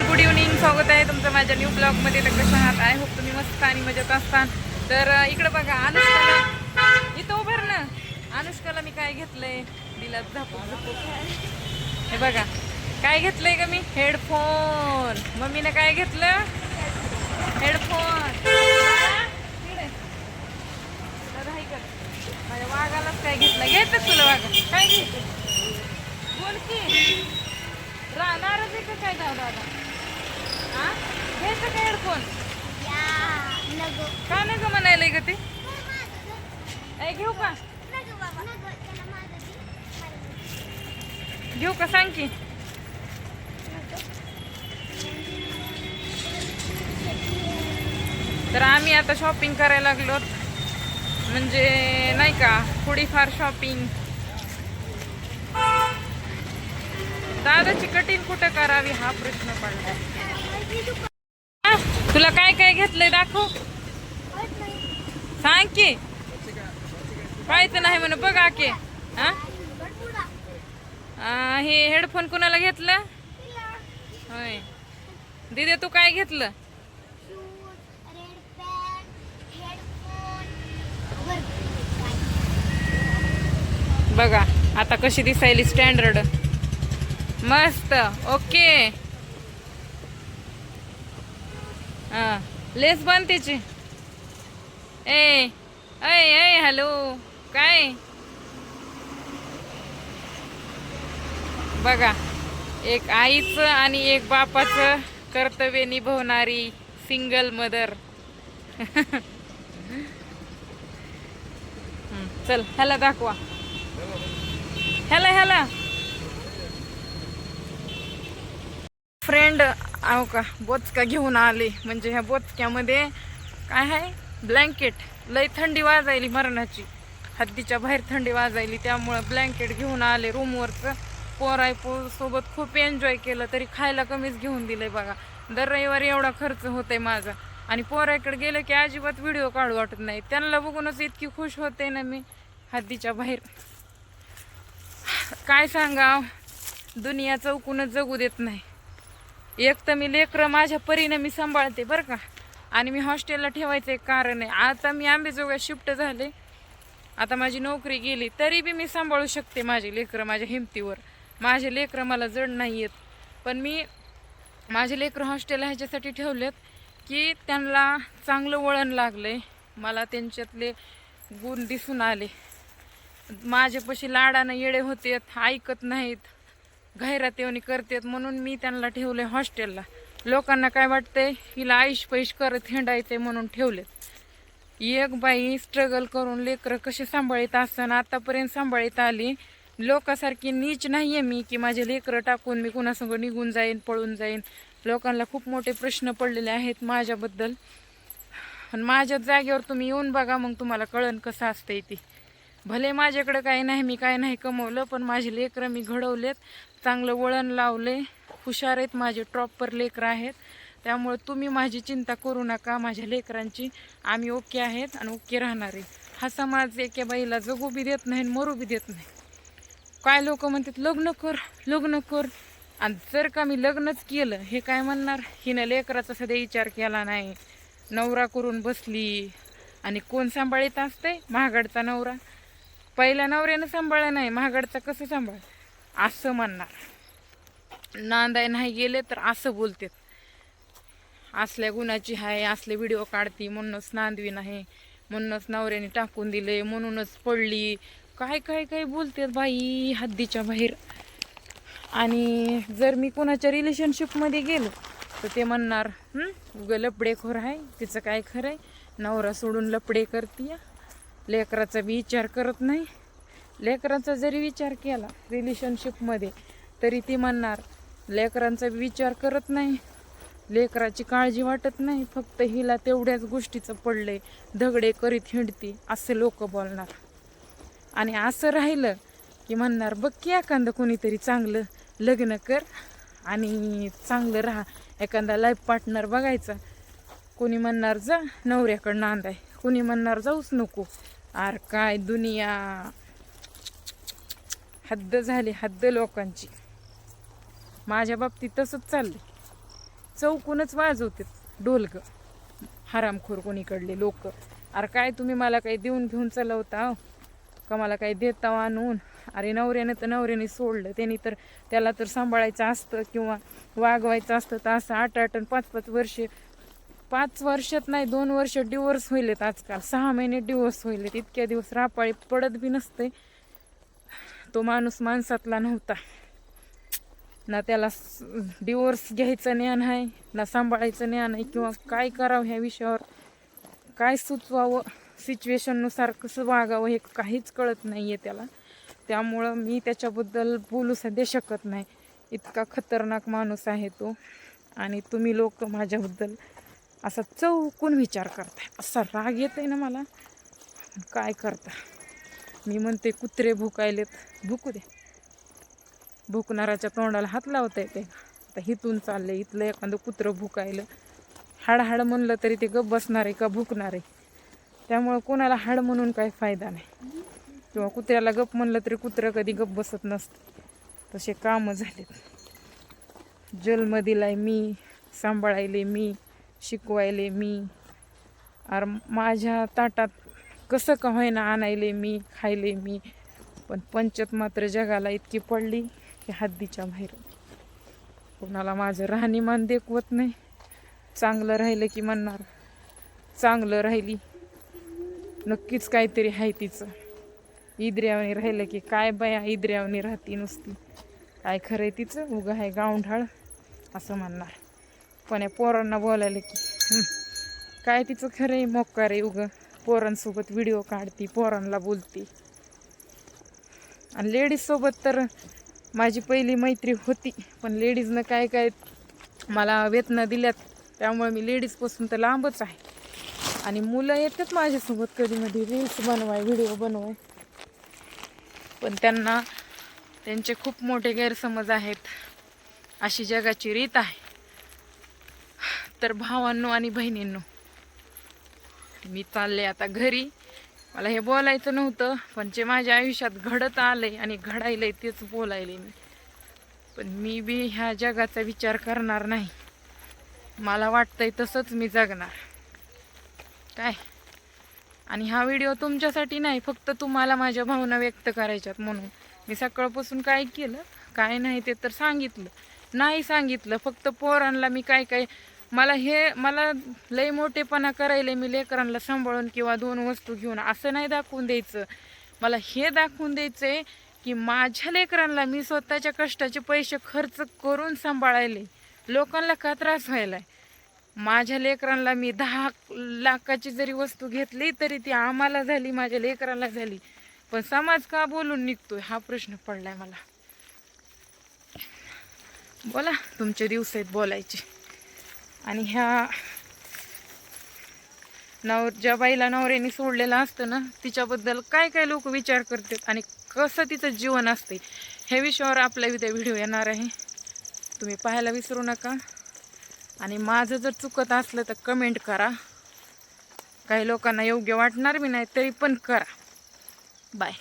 Good evening स्वागत आहे तुमचं माझ्या न्यू ब्लॉगमध्ये तर कशा आहात आय होप तुम्ही मस्त आणि मजेत असतान तर इकडं बघा अनुष्काला इथं उभर ना. अनुष्काला मी काय घेतलंय? दिला झापूक झुपूक हे बघा काय घेतलंय का मी? हेडफोन मम्मीने काय घेतलं? हेडफोन माझ्या वाघालाच काय घेतलं? घेतच तुला वाघ. काय घेत बोल की. राहणारच आहे का काय जाऊ दादा? हा? घ्यायचं का हेडफोन का नाही ग म्हणायला ग ते? घेऊ का? घेऊ का सांग की. तर आम्ही आता शॉपिंग करायला लागलो. म्हणजे नाही का थोडीफार शॉपिंग दादाची कठीण कुठं करावी हा प्रश्न पडला. तुला काय काय घेतलंय दाखव. सांग की. पाहायचं नाही म्हणून बघ आके हा? हे हेडफोन कुणाला घेतलं? होय. दिदे तू काय घेतलं? बघा आता कशी दिसायली स्टँडर्ड मस्त ओके. हा लेस बन तिची. ए ऐ ऐ हॅलो काय? बघा एक आईचं आणि एक बापाचं कर्तव्य निभवणारी सिंगल मदर चल ह्याला दाखवा. ह्याला ह्याला. फ्रेंड अहो का बोचका घेऊन आले. म्हणजे ह्या बोचक्यामध्ये काय आहे? ब्लँकेट लई थंडी वाजायली मरणाची. हद्दीच्या बाहेर थंडी वाजायली त्यामुळं ब्लँकेट घेऊन आले रूमवरचं पोराय सोबत खूप एन्जॉय केलं तरी खायला कमीच घेऊन दिलंय बघा. दर रविवारी एवढा खर्च होतोय माझा. आणि पोराकडे गेलं की अजिबात व्हिडिओ काढू वाटत नाही. त्यांना बघूनच इतकी खुश होते ना मी हद्दीच्या बाहेर. काय सांगा दुनिया चौकूनच जगू देत नाही. एक तर मी लेकरं माझ्या परीनं मी सांभाळते बरं का. आणि मी हॉस्टेलला ठेवायचं एक कारण आहे. आता मी आंबेजोगात शिफ्ट झाले. आता माझी नोकरी गेली तरी बी मी सांभाळू शकते माझे लेकरं माझ्या हिमतीवर. माझे लेकरं मला जड नाही आहेत. पण मी माझे लेकरं हॉस्टेलला ह्याच्यासाठी ठेवलेत की त्यांना चांगलं वळण लागलं आहे मला त्यांच्यातले गुण दिसून आले. माझ्यापाशी लाडानं येडे होते ऐकत नाहीत. घायरात येऊन करतेत म्हणून मी त्यांना ठेवले हॉस्टेलला. लोकांना काय वाटतंय? हिला आईश पैश करत हिंडायचंय म्हणून ठेवलेत. एक बाई स्ट्रगल करून लेकरं कसे सांभाळीत असताना आतापर्यंत सांभाळीत आली. लोकांसारखी नीच नाही आहे मी की माझे लेकरं टाकून मी कुणासंग निघून जाईन पळून जाईन. लोकांना खूप मोठे प्रश्न पडलेले आहेत माझ्याबद्दल. आणि माझ्या जागेवर तुम्ही येऊन बघा मग तुम्हाला कळन कसं असतंय ती. भले माझ्याकडं काही नाही मी काय नाही कमवलं पण माझे लेकरं मी घडवलेत. चांगलं वळण लावले. हुशार आहेत माझे प्रॉपर लेकरं आहेत. त्यामुळे तुम्ही माझी चिंता करू नका माझ्या लेकरांची. आम्ही ओके आहेत आणि ओके राहणार आहे. हा समाज एका बाईला जगू बी देत नाही आणि मरू बी देत नाही. काय लोक म्हणतात लग्न कर लग्न कर. आणि जर का मी लग्नच केलं हे काय म्हणणार? हिनं लेकराचा सध्या विचार केला नाही. नवरा करून बसली. आणि कोण सांभाळीत असते महागडचा नवरा. पहिल्या नवऱ्यानं सांभाळलं नाही महागडचा कसं सांभाळ? असं म्हणणार. नांदाय नाही गेले तर असं बोलतात. असल्या गुणाची आहे असले व्हिडिओ काढती म्हणूनच नांदवी नाही म्हणूनच नवऱ्याने टाकून दिले म्हणूनच पडली. काय काय काय बोलतात बाई हद्दीच्या बाहेर. आणि जर मी कोणाच्या रिलेशनशिपमध्ये गेलो तर ते म्हणणार उगं लपडेखोर आहे तिचं काय खरं आहे नवरा सोडून लपडे करते लेकराचा बी विचार करत नाही. लेकरांचा जरी विचार केला रिलेशनशिपमध्ये तरी ती म्हणणार लेकरांचा बी विचार करत नाही. लेकराची काळजी वाटत नाही. फक्त हिला तेवढ्याच गोष्टीचं पडले दगडे करीत हिंडती. असे लोक बोलणार. आणि असं राहिलं की म्हणणार बघ की एखादं कोणीतरी चांगलं लग्न कर आणि चांगलं राहा. एखादा लाईफ पार्टनर बघायचा. कोणी म्हणणार जा नवऱ्याकडं नांदाय कोणी म्हणणार जाऊच नको. आर काय दुनिया. हद्द झाली हद्द लोकांची. माझ्या बाबतीत तसंच चाललंय. चौकूनच वाजवते ढोलक. हरामखोर कोणीकडले लोक. अरे काय तुम्ही मला काही देऊन घेऊन चालवता हो? का मला काही देता आणून? अरे नवऱ्यानं तर नवऱ्याने सोडलं. त्यांनी तर त्याला तर सांभाळायचं असतं किंवा वागवायचं असतं तर असं आठ आठ पाच पाच वर्षे पाच वर्षात नाही दोन वर्ष डिवोर्स होईलेत आजकाल. सहा महिने डिवोर्स होईलेत. इतक्या दिवस रापाळी पडत बी नसते. तो माणूस माणसातला नव्हता. ना त्याला डिवोर्स घ्यायचं ज्ञान आहे ना सांभाळायचं ज्ञान आहे किंवा काय करावं ह्या विषयावर. काय सुचवावं? सिच्युएशननुसार कसं वागावं हे काहीच कळत नाही आहे त्याला. त्यामुळं मी त्याच्याबद्दल बोलू सध्या शकत नाही. इतका खतरनाक माणूस आहे तो. आणि तुम्ही लोक माझ्याबद्दल असा चौकून विचार करताय असा राग येत आहे ना मला. काय करता? मी म्हणते कुत्रे भुकायलेत. भुकू दे. भुकणाऱ्याच्या तोंडाला हात लावता येते आता हिथून आहे इथलं एखादं कुत्रं भुकायलं. हाड हाड म्हणलं तरी ते गप बसणार आहे का भुकणार? आहे त्यामुळं कोणाला हाड म्हणून काही फायदा नाही. किंवा कुत्र्याला गप म्हणलं तरी कुत्रं कधी गप बसत नसतं. तसे कामं झालेत. जन्म दिलाय मी सांभाळायले मी. शिकवायले मी. अर माझ्या ताटात कसं का होईना आणायले मी खायले मी. पण पंचत मात्र जगाला इतकी पडली की हद्दीच्या बाहेर. कोणाला माझं राहणीमान देखवत नाही. चांगलं राहिलं की म्हणणार चांगलं राहिली. नक्कीच काहीतरी आहे तिचं. इद्र्यावणी राहिलं की काय बाया इद्र्यावणी राहती नुसती. काय खरं आहे तिचं? उगं आहे गावंढाळ असं म्हणणार. पण या पोरांना बोलायला की काय तिचं खरं आहे मोक्का आहे उगं? पोरांसोबत व्हिडिओ काढती पोरांना बोलती. आणि लेडीजसोबत तर माझी पहिली मैत्री होती पण लेडीजनं काय काय मला वेतना दिल्यात त्यामुळे मी लेडीजपासून तर लांबच आहे. आणि मुलं येतात माझ्यासोबत कधी कधीमध्ये रील्स बनवाय व्हिडिओ बनवाय. पण त्यांना त्यांचे खूप मोठे गैरसमज आहेत. अशी जगाची रीत आहे. तर भावांनो आणि बहिणींनो. मी चालले आता घरी. मला हे बोलायचं नव्हतं पण जे माझ्या आयुष्यात घडत आलंय आणि घडायलंय तेच बोलायले मी. पण मी बी ह्या जगाचा विचार करणार नाही. मला वाटतंय तसंच मी जगणार. काय? आणि हा व्हिडिओ तुमच्यासाठी नाही फक्त तुम्हाला माझ्या भावना व्यक्त करायच्यात म्हणून. मी सकाळपासून काय केलं काय नाही ते तर सांगितलं. नाही सांगितलं फक्त पोरांना मी काय काय मला हे मला लय मोठेपणा करायला मी लेकरांना सांभाळून किंवा दोन वस्तू घेऊन असं नाही दाखवून द्यायचं. मला हे दाखवून द्यायचंय की माझ्या लेकरांना मी स्वतःच्या कष्टाचे पैसे खर्च करून सांभाळायले. लोकांना का त्रास व्हायलाय? माझ्या लेकरांना मी दहा लाखाची जरी वस्तू घेतली तरी ती आम्हाला झाली माझ्या लेकराला झाली. पण समाज का बोलून निघतोय? हा प्रश्न पडलाय मला. बोला तुमचे दिवस आहेत बोलायचे. आणि ह्या नवर ज्या बाईला नवऱ्याने सोडलेलं असतं ना तिच्याबद्दल काय काय लोक विचार करतात आणि कसं तिचं जीवन असते ह्या विषयावर आपला उद्या व्हिडिओ येणार आहे. तुम्ही पाहायला विसरू नका. आणि माझं जर चुकत असलं तर कमेंट करा. काही लोकांना योग्य वाटणार बी नाही तरी पण करा. बाय